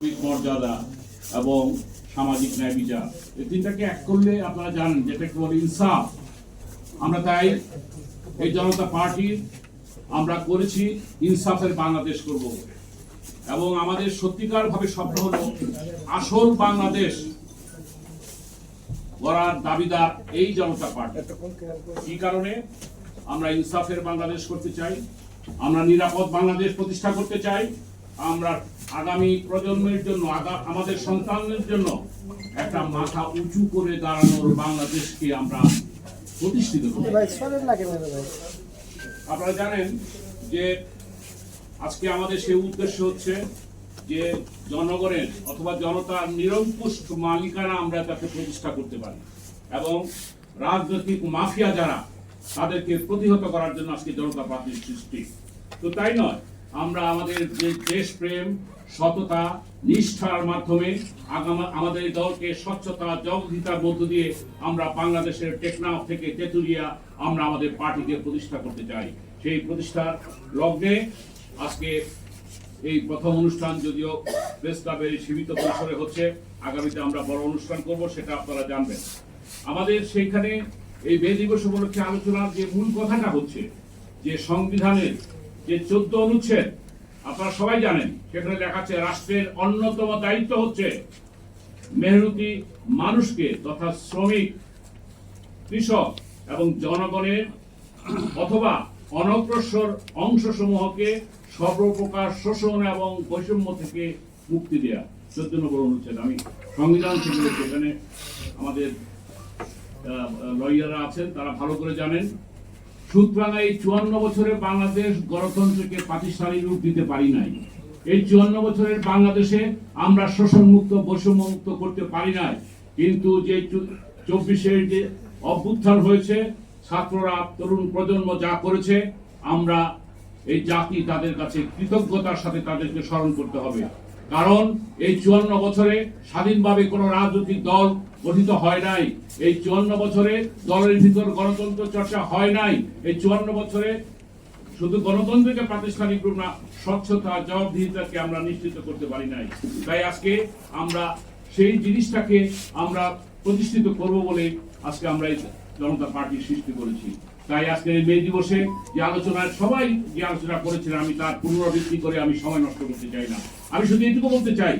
মর্যাদা এবং সামাজিক ন্যায় বিচার। এই তিনটাকে এক করলে আপনারা জানেন যেটাকে বলে ইনসাফ। আমরা তাই এই জনতা পার্টি আমরা করেছি, ইনসাফের বাংলাদেশ করব। এবং আমাদের সত্যিকার ভাবে স্বপ্ন হলো আসল বাংলাদেশ গড়ার দাবিদার এই জনতা পার্টি। কি কারণে? আমরা ইনসাফের বাংলাদেশ করতে চাই, আমরা নিরাপদ বাংলাদেশ প্রতিষ্ঠা করতে চাই, আমরা আগামী প্রজন্মের জন্য আমাদের সন্তানদের জন্য একটা মাথা উঁচু করে দাঁড়ানোর বাংলাদেশকে আমরা প্রতিষ্ঠিত আপনারা জানেন যে আজকে আমাদের সেই উদ্দেশ্য হচ্ছে যে জনগণের অথবা জনতার নিরঙ্কুশ মালিকানা আমরা তাকে প্রতিষ্ঠা করতে পারি এবং রাজনৈতিক মাফিয়া যারা তাদেরকে প্রতিহত করার জন্য আজকে জনতা পার্টির সৃষ্টি। তো তাই নয় আমরা আমাদের যে দেশপ্রেম সততা, নিষ্ঠার মাধ্যমে আমাদের দলকে স্বচ্ছতা, জবাবদিহিতার মধ্য দিয়ে আমরা বাংলাদেশের টেকনাফ থেকে তেতুলিয়া আমরা আমাদের পার্টিকে প্রতিষ্ঠা করতে চাই। সেই প্রতিষ্ঠার লগ্নে আজকে এই প্রথম অনুষ্ঠান যদিও প্রেস ক্লাবের সীমিত পরিসরে হচ্ছে, আগামীতে আমরা বড় অনুষ্ঠান করব, সেটা আপনারা জানবেন। আমাদের সেইখানে এই মে দিবস উপলক্ষে আলোচনার যে মূল কথাটা হচ্ছে, যে সংবিধানের যে চোদ্দ অনুচ্ছেদ, আপনারা সবাই জানেন, সেখানে লেখা আছে, রাষ্ট্রের অন্যতম দায়িত্ব হচ্ছে মেহনতি মানুষকে তথা শ্রমিক, কৃষক এবং জনগণের অথবা অনগ্রসর অংশসমূহকে সর্বপ্রকার শোষণ এবং বৈষম্য থেকে মুক্তি দেয়া। চোদ্দ নম্বর অনুচ্ছেদ। আমি সংবিধান এখানে আমাদের লয়াররা আছেন, তারা ভালো করে জানেন। সুতরাং এই চুয়ান্ন বছরে বাংলাদেশ গণতন্ত্রকে প্রাতিষ্ঠানিক রূপ দিতে পারি নাই। এই চুয়ান্ন বছরের বাংলাদেশে আমরা করতে পারি নাই। কিন্তু যে চব্বিশের যে অভ্যুত্থান হয়েছে, ছাত্ররা, তরুণ প্রজন্ম যা করেছে, আমরা এই জাতি তাদের কাছে কৃতজ্ঞতার সাথে তাদেরকে স্মরণ করতে হবে। কারণ এই চুয়ান্ন বছরে স্বাধীনভাবে কোনো রাজনৈতিক দল গঠিত হয় নাই। এই চুয়ান্ন বছরে দলের ভিতর গণতন্ত্র চর্চা হয় নাই। এই চুয়ান্ন বছরে শুধু গণতন্ত্রকে প্রাতিষ্ঠানিক রূপ না, স্বচ্ছতা, জবাবদিহিতাকে আমরা নিশ্চিত করতে পারি নাই। তাই আজকে আমরা সেই জিনিসটাকে আমরা প্রতিষ্ঠিত করব বলে আজকে আমরা এই জনতা পার্টি সৃষ্টি করেছি। তাই আজকে এই মে দিবসে যে আলোচনায় সবাই যে আলোচনা করেছিলেন, আমি তার পুনরাবৃত্তি করে আমি সময় নষ্ট করতে চাই না। আমি শুধু এটুকু বলতে চাই